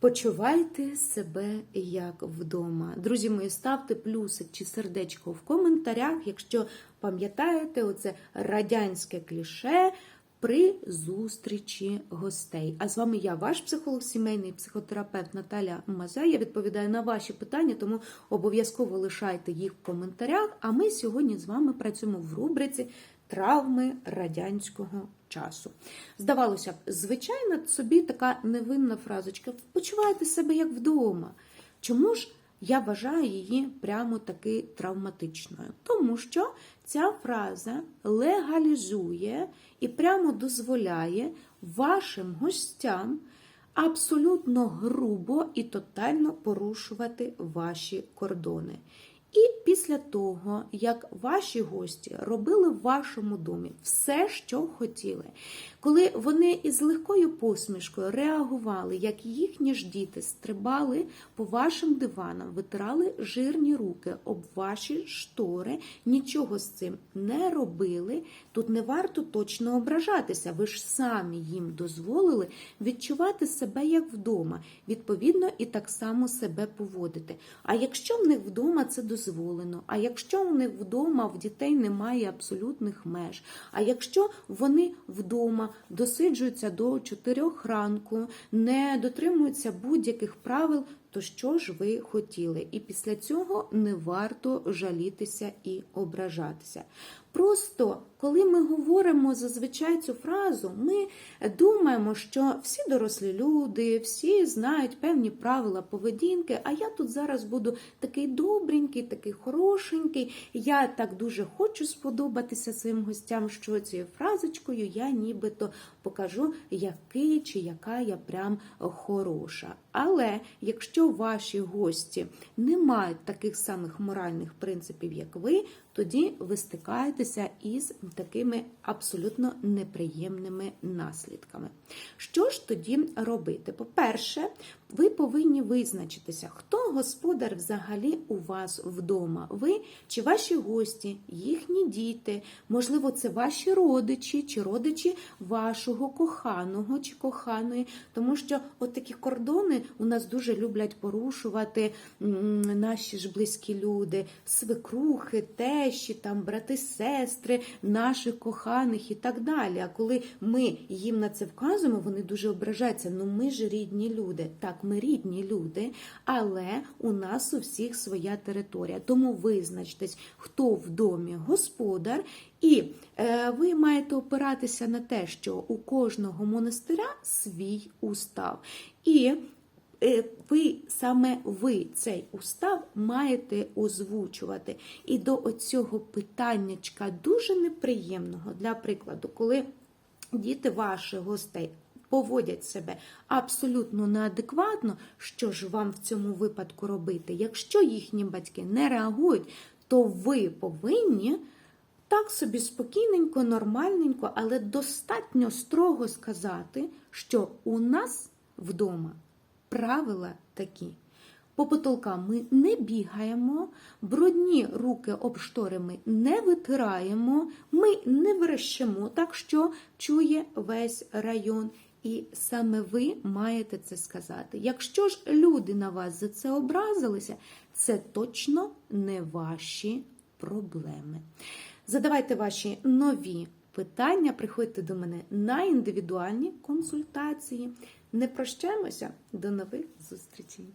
Почувайте себе як вдома. Друзі мої, ставте плюсик чи сердечко в коментарях, якщо пам'ятаєте оце радянське кліше при зустрічі гостей. А з вами я, ваш психолог, сімейний психотерапевт Наталя Мазай. Я відповідаю на ваші питання, тому обов'язково лишайте їх в коментарях. А ми сьогодні з вами працюємо в рубриці Травми радянського часу. Здавалося б, звичайна собі така невинна фразочка. Почувайте себе як вдома. Чому ж я вважаю її прямо таки травматичною? Тому що ця фраза легалізує і прямо дозволяє вашим гостям абсолютно грубо і тотально порушувати ваші кордони. І після того, як ваші гості робили в вашому домі все, що хотіли, коли вони із легкою посмішкою реагували, як їхні ж діти стрибали по вашим диванам, витирали жирні руки об ваші штори, нічого з цим не робили, тут не варто точно ображатися. Ви ж самі їм дозволили відчувати себе як вдома, відповідно, і так само себе поводити. А якщо в них вдома це дозволено, а якщо у них вдома в дітей немає абсолютних меж, а якщо вони вдома досиджуються до 4 ранку, не дотримуються будь-яких правил, то що ж ви хотіли? І після цього не варто жалітися і ображатися. Просто коли ми говоримо зазвичай цю фразу, ми думаємо, що всі дорослі люди, всі знають певні правила поведінки, а я тут зараз буду такий добренький, такий хорошенький. Я так дуже хочу сподобатися своїм гостям, що цією фразочкою я нібито покажу, який чи яка я прям хороша. Але якщо ваші гості не мають таких самих моральних принципів, як ви, тоді ви стикаєтеся із такими абсолютно неприємними наслідками. Що ж тоді робити? По-перше, ви повинні визначитися, хто господар взагалі у вас вдома. Ви чи ваші гості, їхні діти, можливо, це ваші родичі чи родичі вашого коханого чи коханої, тому що от такі кордони у нас дуже люблять порушувати наші ж близькі люди, свекрухи, тещі, там брати, сестри, наших коханих і так далі. А коли ми їм на це вказуємо, вони дуже ображаються. Ну ми ж рідні люди. Так, ми рідні люди, але у нас у всіх своя територія. Тому визначтесь, хто в домі господар, і е, ви маєте опиратися на те, що у кожного монастиря свій устав. І ви саме ви цей устав маєте озвучувати. І до оцього питаннячка дуже неприємного, для прикладу, коли діти ваших гостей поводять себе абсолютно неадекватно, що ж вам в цьому випадку робити? Якщо їхні батьки не реагують, то ви повинні. Так собі спокійненько, нормальненько, але достатньо строго сказати, що у нас вдома правила такі. По потолкам ми не бігаємо, брудні руки об штори ми не витираємо, ми не верещимо, так що чує весь район. І саме ви маєте це сказати. Якщо ж люди на вас за це образилися, це точно не ваші проблеми. Задавайте ваші нові питання, приходьте до мене на індивідуальні консультації. Не прощаємося, до нових зустрічей!